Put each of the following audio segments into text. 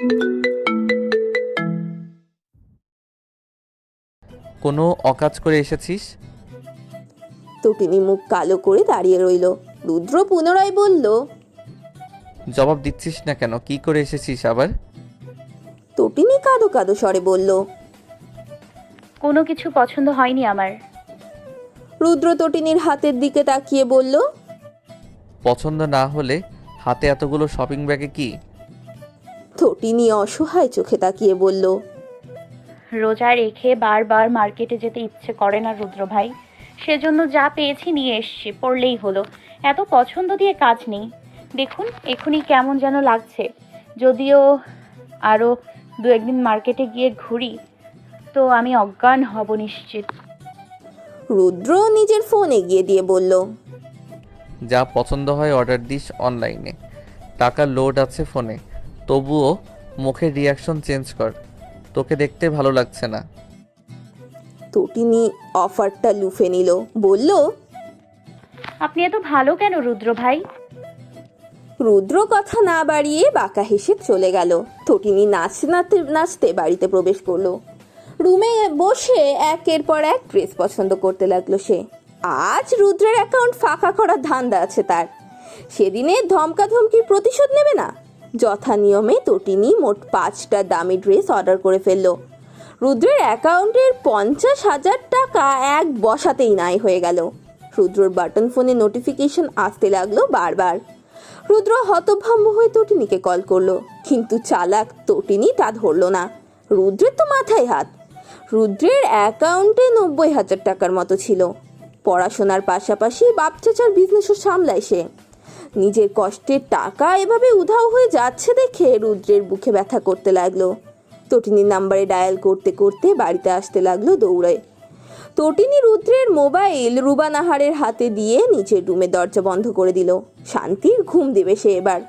কোনো অকাজ করে এসেছিস? তটিনী মুখ কালো করে দাঁড়িয়ে রইল। রুদ্র পুনরায় বলল জবাব দিচ্ছিস না কেন? কি করে এসেছিস আবার? তটিনী কাদো কাদো স্বরে বলল কোনো কিছু পছন্দ হয়নি আমার। রুদ্র তটিনীর হাতের দিকে তাকিয়ে বলল পছন্দ না হলে হাতে এতগুলো শপিং ব্যাগে কি? তটিনী অসহায় চোখে তাকিয়ে বলল রোজা রেখে বারবার মার্কেটে যেতে ইচ্ছে করে না রুদ্র ভাই। সেজন্য যা পেয়েছি নিয়ে এসছি পড়লেই হলো। এত পছন্দ দিয়ে কাজ নেই। দেখুন এখনই কেমন যেন লাগছে। যদিও আরও দু একদিন মার্কেটে গিয়ে ঘুরি তো আমি অজ্ঞান হব নিশ্চিত। রুদ্র নিজের ফোন এগিয়ে দিয়ে বলল যা পছন্দ হয় অর্ডার দিস অনলাইনে। টাকা লোড আছে ফোনে। তবুও মুখের রিয়াকশন চেঞ্জ কর। তোকে দেখতে ভালো লাগছে না। তটিনী অফারটা লুফে নিল। বলল আপনি এত ভালো কেন রুদ্র ভাই? রুদ্র কথা না বাড়িয়ে বাঁকা হেসে চলে গেল। তটিনী নাচতে নাচতে নাচতে বাড়িতে প্রবেশ করল। রুমে বসে একের পর এক ড্রেস পছন্দ করতে লাগল সে। আজ রুদ্রের অ্যাকাউন্ট ফাঁকা করার ধান্দা আছে তার। সেদিনে ধমকাধমকির প্রতিশোধ নেবে না? যথা নিয়মে তটিনী মোট পাঁচটা দামি ড্রেস অর্ডার করে ফেলল। রুদ্রের অ্যাকাউন্টের পঞ্চাশ হাজার টাকা এক বসাতেই নাই হয়ে গেল। রুদ্রর বাটন ফোনে নোটিফিকেশন আসতে লাগল বারবার। রুদ্র হতভম্ব হয়ে তটিনীকে কল করল, কিন্তু চালাক তটিনী তা ধরলো না। রুদ্রের তো মাথায় হাত। রুদ্রের অ্যাকাউন্টে নব্বই হাজার টাকার মতো ছিল। পড়াশোনার পাশাপাশি বাপ চাচার বিজনেসও সামলায় সে। নিজের কষ্টের টাকা এভাবে উধাও হয়ে যাচ্ছে দেখে রুদ্রের বুকে ব্যথা করতে লাগল। তটিনীর নাম্বারে ডায়াল করতে করতে বাড়িতে আসতে লাগল দৌড়ে। তটিনী রুদ্রের মোবাইল রুবানাহারের হাতে দিয়ে নিচের রুমে দরজা বন্ধ করে দিল। শান্তির ঘুম দেবে সে এবার।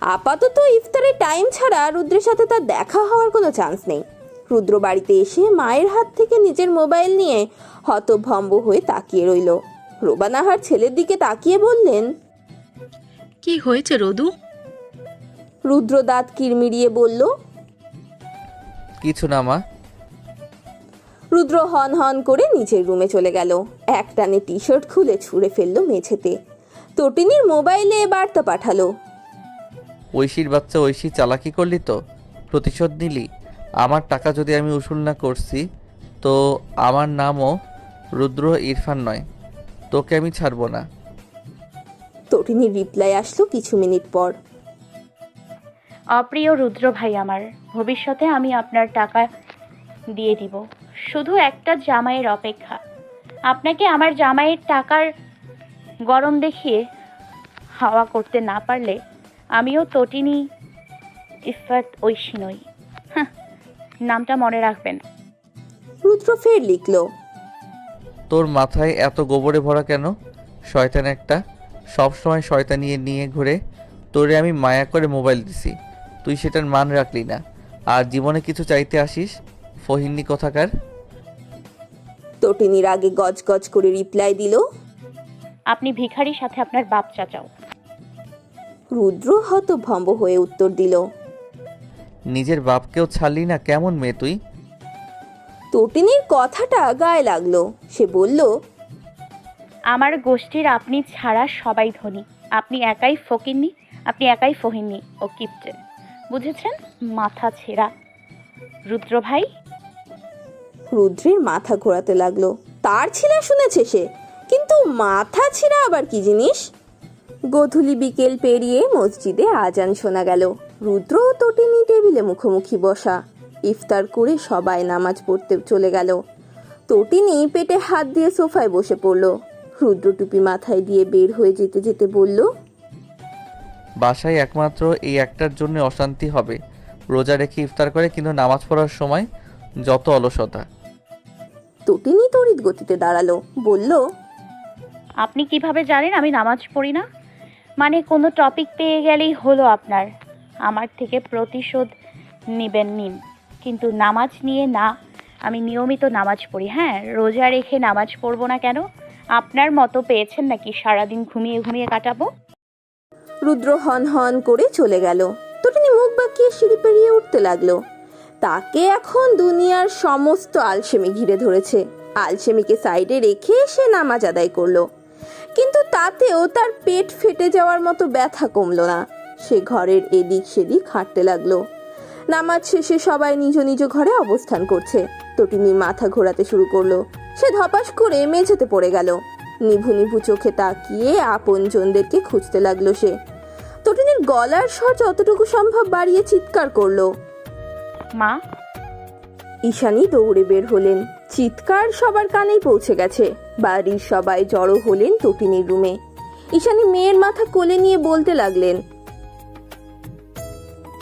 আপাতত ইফতারের টাইম ছাড়া রুদ্রের সাথে তার দেখা হওয়ার কোনো চান্স নেই। রুদ্র বাড়িতে এসে মায়ের হাত থেকে নিজের মোবাইল নিয়ে হতভম্ব হয়ে তাকিয়ে রইল। রোবানাহার ছেলের দিকে তাকিয়ে বললেন কি হয়েছে রদু? রুদ্র দাঁত কিরমিরিয়ে বলল কিছু না মা। রুদ্র হন হন করে নিচের রুমে চলে গেল। একটানে টি শার্ট খুলে ছুঁড়ে ফেলল মেঝেতে। তটিনীর মোবাইলে বার্তা পাঠালো ঐশীর বাচ্চা ঐশী চালাকি করলি তো? প্রতিশোধ নিলি? আমার টাকা যদি আমি উসুল না করছি তো আমার নামও রুদ্র ইরফান নয়। তোকে আমি ছাড়বো না। তটিনীর রিপ্লাই আসলো কিছু মিনিট পর। অপ্রিয় রুদ্র ভাই আমার ভবিষ্যতে আমি আপনার টাকা দিয়ে দিব। শুধু একটা জামাইয়ের অপেক্ষা। আপনাকে আমার জামাইয়ের টাকার গরম দেখিয়ে হাওয়া করতে না পারলে আমিও তটিনী ইফাত ঐশী নই। নামটা মনে রাখবেন। রুদ্র ফের লিখলো তোর মাথায় এত গোবরে ভরা কেন? শয়তান একটা। সব সময় শয়তানিয়ে নিয়ে ঘুরে তোরে আমি মায়া করে মোবাইল দিছি। তুই সেটার মান রাখলি না। আর জীবনে কিছু চাইতে আসিস? ফহিন্নি কথাকার? তটিনীর আগে গজ গজ করে রিপ্লাই দিল আপনি ভিখারির সাথে আপনার বাপ চাচাও। রুদ্র হতভম্ব হয়ে উত্তর দিল নিজের বাপকেও ছাড়লি না কেমন মেয়ে তুই? তটিনীর কথাটা গায়ে লাগল। সে বলল আমার গোষ্ঠীর আপনি ছাড়া সবাই ধনী। আপনি একাই ফকিননি, আপনি একাই ফহিননি ও কিপ্টেন। বুঝেছেন? মাথা ছেঁড়া। রুদ্র ভাই? রুদ্রের মাথা ঘোরাতে লাগল। তার ছিঁড়া শুনেছে সে। কিন্তু মাথা ছিঁড়া আবার কি জিনিস? গধূলি বিকেল পেরিয়ে মসজিদে আজান শোনা গেল। রুদ্র তটিনী টেবিলে মুখোমুখি বসা। ইফতার করে সবাই নামাজ পড়তে চলে গেল। তটিনি পেটে হাত দিয়ে সোফায় বসে পড়ল। রুদ্র টুপি মাথায় দিয়ে বের হয়ে যেতে যেতে বলল বাসায় একমাত্র এই একটার জন্য অশান্তি হবে। রোজা রেখে ইফতার করে কিন্তু নামাজ পড়ার সময় যত অলসতা। তটিনী তড়িৎ গতিতে দাঁড়াল বলল আপনি কীভাবে জানেন আমি নামাজ পড়ি না? মানে কোনো টপিক পেয়ে গেলেই হলো আপনার। আমার থেকে প্রতিশোধ নেবেন নিন। কিন্তু নামাজ নিয়ে না আমি নিয়মিত নামাজ পড়ি। হ্যাঁ রোজা রেখে নামাজ পড়ব না কেন? আপনার মতো পেয়েছেন নাকি সারাদিন ঘুমিয়ে ঘুমিয়ে কাটাবো? রুদ্র হন হন করে চলে গেল। তটিনী মুখ বাঁকিয়ে সিঁড়ি পেরিয়ে উঠতে লাগল। তাকে এখন দুনিয়ার সমস্ত আলসেমি ঘিরে ধরেছে। আলসেমিকে সাইডে রেখে সে নামাজ আদায় করল। কিন্তু তাতেও তার পেট ফেটে যাওয়ার মতো ব্যথা কমলো না। সে ঘরের এদিক সেদিক হাঁটতে লাগল। নামাজ শেষে সবাই নিজ নিজ ঘরে অবস্থান করছে। তটিনী মাথা ঘোরাতে শুরু করল। সে ধপাস করে মেঝেতে পড়ে গেল। নিভু নিভু চোখে তাকিয়ে আপনজনদেরকে খুঁজতে লাগল সে। তটিনীর গলার স্বর যতটুকু সম্ভব বাড়িয়ে চিৎকার করল। মা? ঈশানী দৌড়ে বের হলেন। চিৎকার সবার কানেই পৌঁছে গেছে। বাড়ির সবাই জড়ো হলেন তটিনীর রুমে। ঈশানী মেয়ের মাথা কোলে নিয়ে বলতে লাগলেন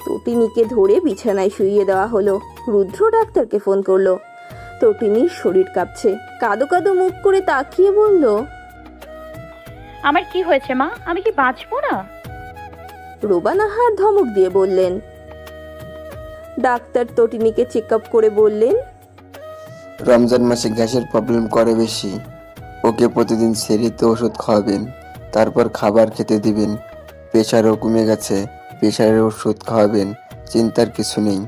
তটিনীকে ধরে বিছানায় শুইয়ে দেওয়া হলো। রুদ্র ডাক্তারকে ফোন করল। তটিনীর শরীর কাঁপছে। কাদো কাদো মুখ করে তাকিয়ে বলল আমার কি হয়েছে মা? আমি কি বাঁচবো না? রোবানাহার ধমক দিয়ে বললেন ডাক্তার তটিনীকে চেক আপ করে বললেন রমজান মাসে গ্যাসের প্রবলেম করে বেশি। ওকে প্রতিদিন সেরিতে ওষুধ খাওয়াবেন তারপর খাবার খেতে দিবেন। প্রেশারও কমে গেছে প্রেশারের ওষুধ খাওয়াবেন চিন্তার কিছু নেই।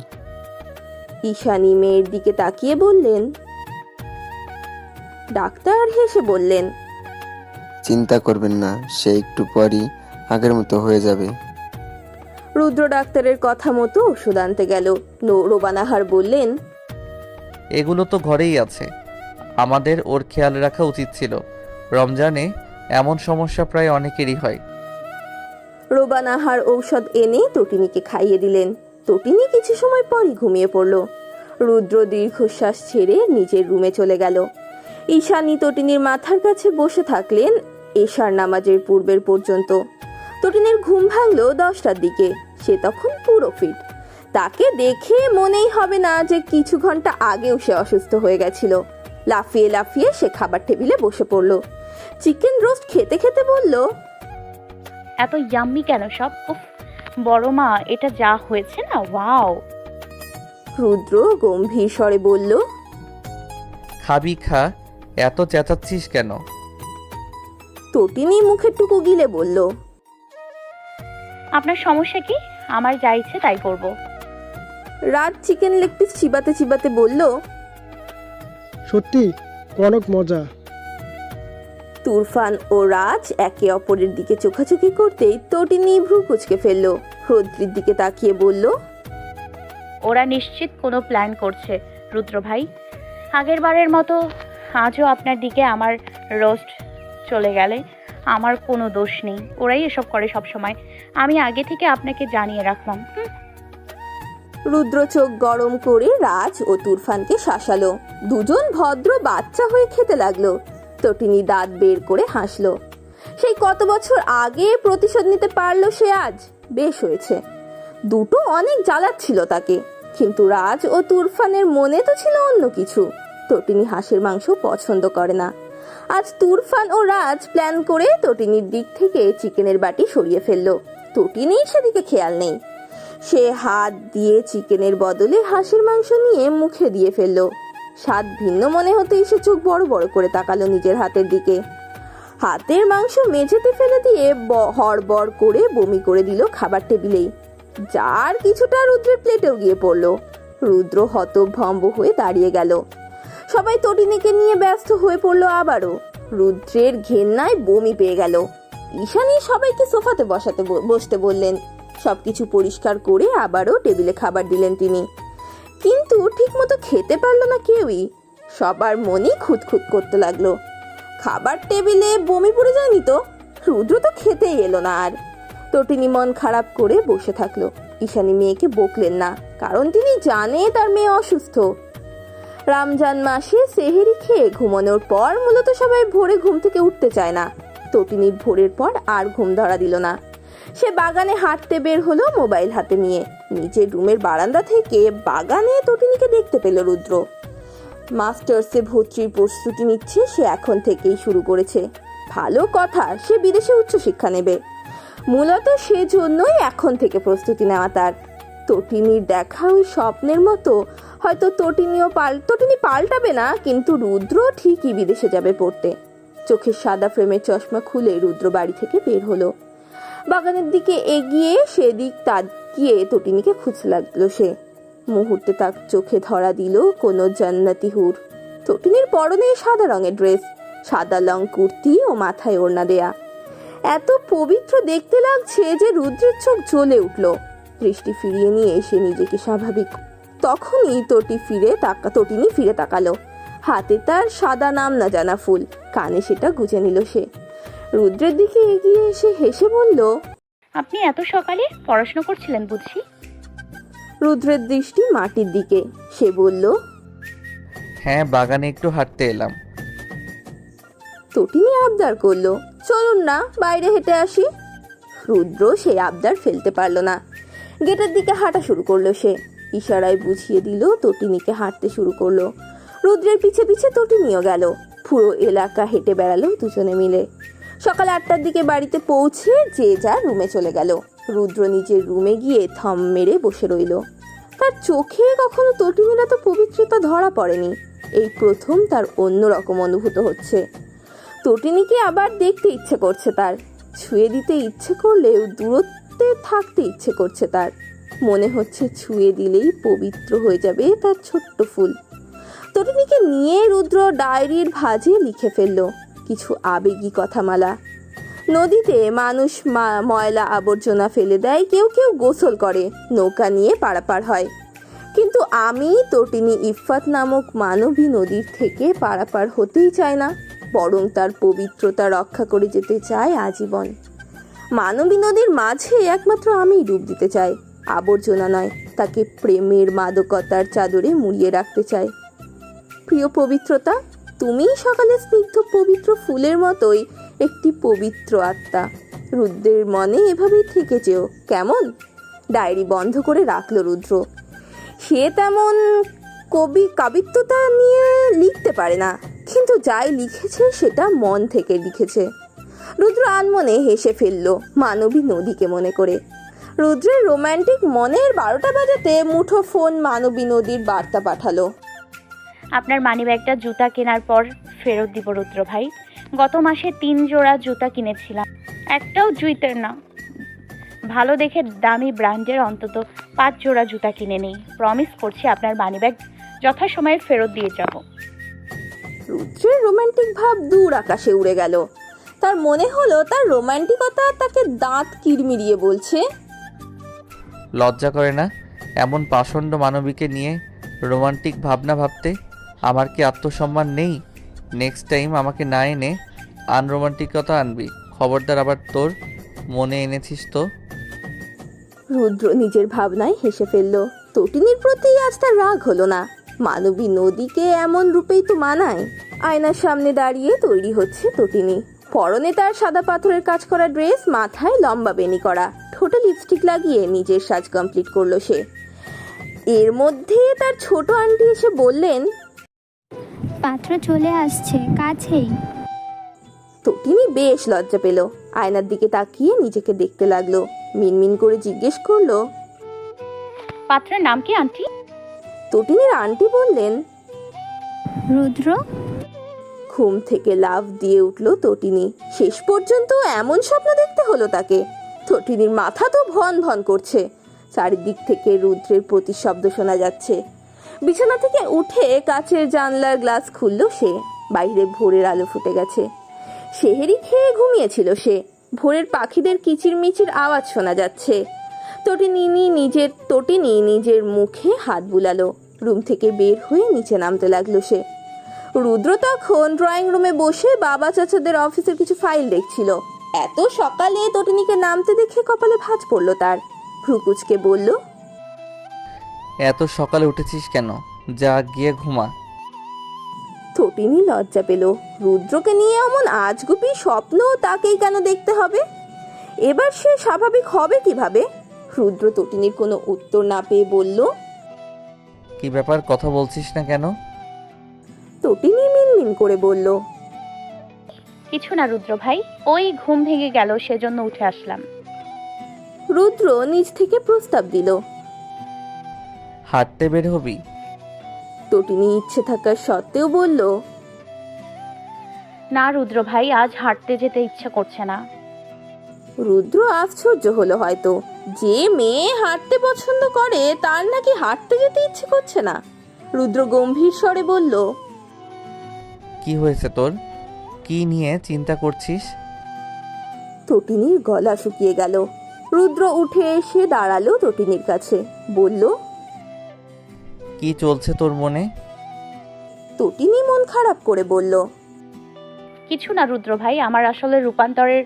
ঈশানী মেয়ের দিকে তাকিয়ে বললেন ডাক্তার হেসে বললেন চিন্তা করবেন না সে একটু পরই আগের মতো হয়ে যাবে। রুদ্র ডাক্তারের কথা মতো ওষুধ আনতে গেল। নো- রোবানাহার বললেন এগুলো তো ঘরেই আছে। আমাদের ওর খেয়াল রাখা উচিত ছিল। রমজানে এমন সমস্যা প্রায় অনেকেরই হয়। রোবানাহার ঔষধ এনে তটিনীকে খাইয়ে দিলেন। তটিনী কিছু সময় পরই ঘুমিয়ে পড়ল। রুদ্র দীর্ঘশ্বাস ছেড়ে নিজের রুমে চলে গেল। ঈশানী তটিনীর মাথার কাছে বসে থাকলেন এশার নামাজের পূর্বের পর্যন্ত। তটিনীর ঘুম ভাঙলো দশটার দিকে। সে তখন পুরো ফিট তাকে দেখে মনেই হবে না যে কিছু ঘণ্টা আগেও সে অসুস্থ হয়ে গেছিল। লাফিয়ে লাফিয়ে সে খাবার টেবিলে বসে পড়ল। চিকেন রোস্ট খেতে খেতে বলল, এত ইয়াম্মি কেন সব? উফ বড় মা এটা যা হয়েছে না ওয়াও। রুদ্র গম্ভীর স্বরে বলল খাবি খা এত চেঁচাচ্ছিস কেন? তটিনী মুখের টুকু গিলে বলল আপনার সমস্যা কি? আমার যা ইচ্ছে তাই করব। রাত চিকেন লেগ পিস চিবাতে চিবাতে বলল সত্যি অনেক মজা। তুরফান ও রাজ একে অপরের দিকে চোখাচোখি করতেই তটিনী ভ্রু কুচকে ফেলল। রৌদ্রির দিকে তাকিয়ে বলল ওরা নিশ্চিত কোনো প্ল্যান করছে রুদ্র ভাই। আগের বারের মতো আজও আপনার দিকে আমার রোস্ট চলে গেলে আমার কোনো দোষ নেই। ওরাই এসব করে সব সময় আমি আগে থেকে আপনাকে জানিয়ে রাখলাম। হুম, রুদ্র চোখ গরম করে রাজ ও তুরফানকে শাসালো। দুজন ভদ্র বাচ্চা হয়ে খেতে লাগল। তটিনী দাঁত বের করে হাসলো। সেই কত বছর আগে প্রতিশোধ নিতে পারল সে আজ? বেশ হয়েছে। দুটো অনেক জ্বালাচ্ছিল তাকে, কিন্তু রাজ ও তুরফানের মনে তো ছিল অন্য কিছু। তটিনী হাঁসের মাংস পছন্দ করে না। আজ তুরফান ও রাজ প্ল্যান করে তটিনীর দিক থেকে চিকেনের বাটি সরিয়ে ফেলল। তটিনীর সেদিকে খেয়াল নেই। সে হাত দিয়ে চিকেনের বদলে হাঁসের মাংস নিয়ে মুখে দিয়ে ফেলল। স্বাদ ভিন্ন মনে হতেই সে চোখ বড় বড় করে তাকালো নিজের হাতের দিকে। হাতের মাংস মেঝেতে ফেলে দিয়ে হড়বড় করে বমি করে দিল খাবার টেবিলেই যার কিছুটা রুদ্রের প্লেটেও গিয়ে পড়ল। রুদ্র হতভম্ব হয়ে দাঁড়িয়ে গেল। সবাই তটিনীকে নিয়ে ব্যস্ত হয়ে পড়ল আবারও। রুদ্রের ঘেন্নায় বমি পেয়ে গেল। ঈশানী সবাইকে সোফাতে বসাতে বসতে বললেন। সবকিছু পরিষ্কার করে আবারও টেবিলে খাবার দিলেন তিনি। কিন্তু ঠিকমতো খেতে পারল না কেউই। সবার মনই খুঁতখুত করতে লাগল। খাবার টেবিলে বমি পড়ে যায়নি তো? রুদ্র তো খেতেই এলো না আর। তটিনী মন খারাপ করে বসে থাকল। ঈশানী মেয়েকে বকলেন না, কারণ তিনি জানে তার মেয়ে অসুস্থ। রামজান মাসে সেহেরি খেয়ে ঘুমানোর পর মূলত সবাই ভোরে ঘুম থেকে উঠতে চায় না। তটিনীর ভোরের পর আর ঘুম ধরা দিল না। সে বাগানে হাঁটতে বের হলো মোবাইল হাতে নিয়ে। নিজের রুমের বারান্দা থেকে বাগানে তটিনীকে দেখতে পেল রুদ্র। মাস্টার্সে ভর্তির প্রস্তুতি নিচ্ছে সে এখন থেকেই শুরু করেছে। ভালো কথা, সে বিদেশে উচ্চশিক্ষা নেবে। মূলত সেজন্যই এখন থেকে প্রস্তুতি নেওয়া তার। তটিনীর দেখা ওই স্বপ্নের মতো। হয়তো তটিনীও পাল, তটিনী পাল্টাবে না, কিন্তু রুদ্র ঠিকই বিদেশে যাবে পড়তে। চোখের সাদা ফ্রেমের চশমা খুলে রুদ্র বাড়ি থেকে বের হলো। বাগানের দিকে এগিয়ে সেদিক তা- গিয়ে তটিনীকে খুঁজতে লাগল সে। মুহূর্তে তার চোখে ধরা দিল কোনো জান্নাতি হুর। তটিনীর পরনে সাদা রঙের ড্রেস, সাদা লং কুর্তি ও মাথায় ওড়না দেয়া। এত পবিত্র দেখতে লাগছে যে রুদ্রের চোখ জ্বলে উঠল। দৃষ্টি ফিরিয়ে নিয়ে এসে নিজেকে স্বাভাবিক। তখনই তটি ফিরে তাকা, তটিনী ফিরে তাকালো। হাতে তার সাদা নাম না জানা ফুল, কানে সেটা গুজে নিল সে। রুদ্রের দিকে এগিয়ে এসে হেসে বলল আপনি এত সকালে পড়াশোনা করছিলেন বুঝি রুদ্রের দৃষ্টি মাটির দিকে। সে বলল হ্যাঁ বাগানে একটু হাঁটতে এলাম। তটিনী আবদার করল চলুন না বাইরে হেঁটে আসি। রুদ্র সেই আবদার ফেলতে পারল না। গেটের দিকে হাঁটা শুরু করল সে। ইশারায় বুঝিয়ে দিল তটিনীকে হাঁটতে শুরু করল। রুদ্রের পিছে পিছে তটিনীও গেল। পুরো এলাকা হেঁটে বেড়ালো দুজনে মিলে। সকাল আটটার দিকে বাড়িতে পৌঁছে যে যার রুমে চলে গেল। রুদ্র নিজের রুমে গিয়ে থম মেরে বসে রইল। তার চোখে কখনো এত পবিত্রতা ধরা পড়েনি। এই প্রথম তার অন্যরকম অনুভূত হচ্ছে। তটিনীকে আবার দেখতে ইচ্ছে করছে তার। ছুঁয়ে দিতে ইচ্ছে করলেও দূরত্বে থাকতে ইচ্ছে করছে তার। মনে হচ্ছে ছুঁয়ে দিলেই পবিত্র হয়ে যাবে তার ছোট্ট ফুল। তটিনীকে নিয়ে রুদ্র ডায়েরির ভাঁজে লিখে ফেলল। কিছু আবেগী কথামালা। নদীতে মানুষ ময়লা আবর্জনা ফেলে দেয়, কেউ কেউ গোসল করে, নৌকা নিয়ে পারাপার হয়। কিন্তু আমি তটিনী ইফাত নামক মানবী নদীর থেকে পারাপার হতেই চায় না, বরং তার পবিত্রতা রক্ষা করে যেতে চায় আজীবন। মানবী নদীর মাঝে একমাত্র আমি ডুব দিতে চাই, আবর্জনা নয়, তাকে প্রেমের মাদকতার চাদরে মুড়িয়ে রাখতে চাই। প্রিয় পবিত্রতা তুমিই সকালে স্নিগ্ধ পবিত্র ফুলের মতোই একটি পবিত্র আত্মা। রুদ্রের মনে এভাবেই থেকে যেও। কেমন? ডায়েরি বন্ধ করে রাখল রুদ্র। সে তেমন কবি কাবিত্বতা নিয়ে লিখতে পারে না, কিন্তু যাই লিখেছে সেটা মন থেকে লিখেছে। রুদ্র আনমনে হেসে ফেলল মানবী নদীকে মনে করে। রুদ্রের রোম্যান্টিক মনের বারোটা বাজাতে মুঠো ফোন মানবী নদীর বার্তা পাঠালো। আপনার মানিব্যাগটা জুতা কেনার পর ফেরত দিব রুদ্র ভাই। গত মাসে তিন জোড়া জুতা কিনেছিলাম। একটাও জুইতের না। ভালো দেখে দামি ব্র্যান্ডের অন্তত পাঁচ জোড়া জুতা কিনে নেই। প্রমিস করছি আপনার মানিব্যাগ যথাসময়ে ফেরত দিয়ে যাব। রুদ্রের রোমান্টিক ভাব দূর আকাশে উড়ে গেল। তার মনে হলো তার রোমান্টিকতা তাকে দাঁত কিরমিরিয়ে বলছে। লজ্জা করে না এমন পাষণ্ড মানবীকে নিয়ে রোমান্টিক ভাবনা ভাবতে আমার কি আত্মসম্মান নেই? নেক্সট টাইম আমাকে না এনে আনরোমান্টিকতা আনবি। খবরদার আবার তোর মনে এনেছিস তো? রুদ্র নিজের ভাবনায় হেসে ফেলল, তটিনীর প্রতি আজ তার রাগ হলো না। মানবী নদীকে এমন রূপেই তো মানায়। আয়নার সামনে দাঁড়িয়ে তৈরি হচ্ছে তটিনী। পরনে তার সাদা পাথরের কাজ করা ড্রেস, মাথায় লম্বা বেনি করা। ঠোঁটে লিপস্টিক লাগিয়ে নিজের সাজ কমপ্লিট করল সে। এর মধ্যে তার ছোট আন্টি এসে বললেন পাত্র চলে আসছে কাছেই। তটিনী বেশ লজ্জা পেল। আয়নার দিকে তাকিয়ে নিজেকে দেখতে লাগল। মিনমিন করে জিজ্ঞেস করল পাত্রের নাম কি আন্টি? তটিনীর আন্টি বললেন রুদ্র? ঘুম থেকে লাভ দিয়ে উঠল তটিনী শেষ পর্যন্ত এমন স্বপ্ন দেখতে হলো তাকে। তটিনীর মাথা তো ভন ভন করছে। চারিদিক থেকে রুদ্রের প্রতিশব্দ শোনা যাচ্ছে। বিছানা থেকে উঠে কাচের জানলার গ্লাস খুলল সে। বাইরে ভোরের আলো ফুটে গেছে। সেহেরি খেয়ে ঘুমিয়েছিল সে। ভোরের পাখিদের কিচিরমিচির আওয়াজ শোনা যাচ্ছে। তটিনী নিজের তটিনী নিজের মুখে হাত বুলালো। রুম থেকে বের হয়ে নিচে নামতে লাগল সে। রুদ্র তখন ড্রয়িং রুমে বসে বাবা চাচাদের অফিসের কিছু ফাইল দেখছিল। এত সকালে তটিনীকে নামতে দেখে কপালে ভাঁজ পড়ল তার। ভ্রুকুচকে বলল এত সকালে উঠেছিস কেন? যা গিয়ে ঘুমা। তটিনী লজ্জা পেল। রুদ্রকে নিয়ে এমন আজগুবি স্বপ্ন তাকেই কেন দেখতে হবে? এবার সে স্বাভাবিক হবে কীভাবে? রুদ্র তটিনীর কোনো উত্তর না পেয়ে বলল কি ব্যাপার কথা বলছিস না কেন? তটিনী মিনমিন করে বলল কিছু না রুদ্র ভাই ওই ঘুম ভেঙে গেল সেজন্য উঠে আসলাম। রুদ্র নিজ থেকে প্রস্তাব দিল। হাঁটতে বের হবি। তটিনী ইচ্ছে থাকার সত্ত্বেও বলল না রুদ্র ভাই আজ হাঁটতে যেতে ইচ্ছে করছে না। রুদ্র আশ্চর্য হলো হয়তো। যে মেয়ে হাঁটতে পছন্দ করে তার নাকি হাঁটতে যেতে ইচ্ছে করছে না। রুদ্র গম্ভীর স্বরে বলল কি হয়েছে তোর? কি নিয়ে চিন্তা করছিস? তটিনীর গলা শুকিয়ে গেল। রুদ্র উঠে এসে দাঁড়াল তটিনীর কাছে। বলল কি চলছে তোর মনে? তটিনী মন খারাপ করে বলল। কিছু না রুদ্র ভাই আমার আসলে রূপান্তরের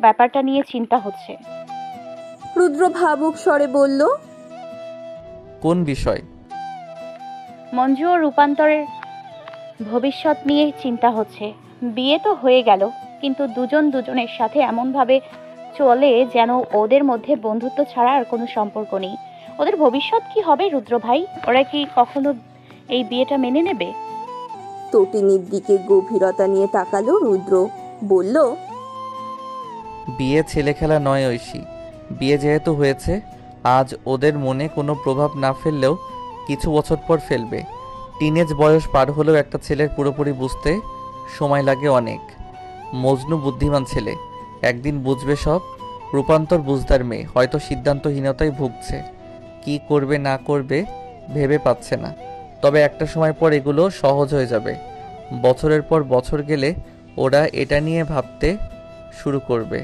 ব্যাপারটা নিয়ে চিন্তা হচ্ছে। রুদ্র ভাবুক স্বরে বলল কোন বিষয়? মঞ্জু ও রূপান্তরের ভবিষ্যৎ নিয়ে চিন্তা হচ্ছে। বিয়ে তো হয়ে গেল কিন্তু দুজন দুজনের সাথে এমনভাবে চলে যেন ওদের মধ্যে বন্ধুত্ব ছাড়া আর কোনো সম্পর্ক নেই। ওদের ভবিষ্যৎ কি হবে রুদ্র ভাই? ওরা কি কখনো এই বিয়েটা মেনে নেবে? তটিনীর দিকে গভীরতা নিয়ে তাকালো রুদ্র। বলল বিয়ে ছেলে খেলা নয় ঐশী। বিয়ে যেহেতু হয়েছে আজ ওদের মনে কোনো প্রভাব না ফেললেও কিছু বছর পর ফেলবে। টিনেজ বয়স পার হলেও একটা ছেলের পুরোপুরি বুঝতে সময় লাগে অনেক। মজনু বুদ্ধিমান ছেলে। একদিন বুঝবে সব। রূপান্তর বুঝদার মেয়ে। হয়তো সিদ্ধান্তহীনতায় ভুগছে। কি করবে না করবে ভেবে পাচ্ছে না। তবে একটা সময় পর এগুলো সহজ হয়ে যাবে। বছরের পর বছর গেলে ওরা এটা নিয়ে ভাবতে শুরু করবে।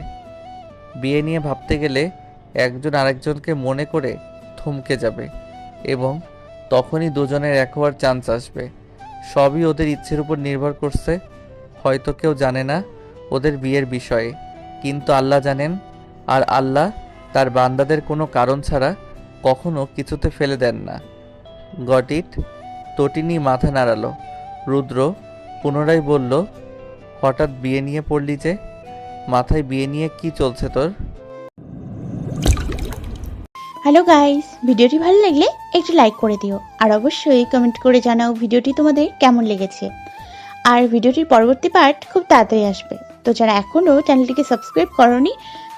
বিয়ে নিয়ে ভাবতে গেলে একজন আরেকজনকে মনে করে থমকে যাবে এবং তখনই দুজনের এক হওয়ার চান্স আসবে। সবই ওদের ইচ্ছের উপর নির্ভর করছে। হয়তো কেউ জানে না ওদের বিয়ের বিষয়ে। কিন্তু আল্লাহ জানেন, আর আল্লাহ তার বান্দাদের কোনো কারণ ছাড়া কখনো কিছুতে ফেলে দেন না। গট ইট তটিনী মাথা নাড়ালো। রুদ্র পুনরায় বলল, হঠাৎ বিয়ে নিয়ে পড়লি যে, মাথায় বিয়ে নিয়ে কি চলছে তোর? হ্যালো গাইস ভিডিওটি ভালো লাগলে একটু লাইক করে দিও। আর অবশ্যই কমেন্ট করে জানাও ভিডিওটি তোমাদের কেমন লেগেছে। আর ভিডিওটির পরবর্তী পার্ট খুব তাড়াতাড়ি আসবে। তো যারা এখনও চ্যানেলটিকে সাবস্ক্রাইব করনি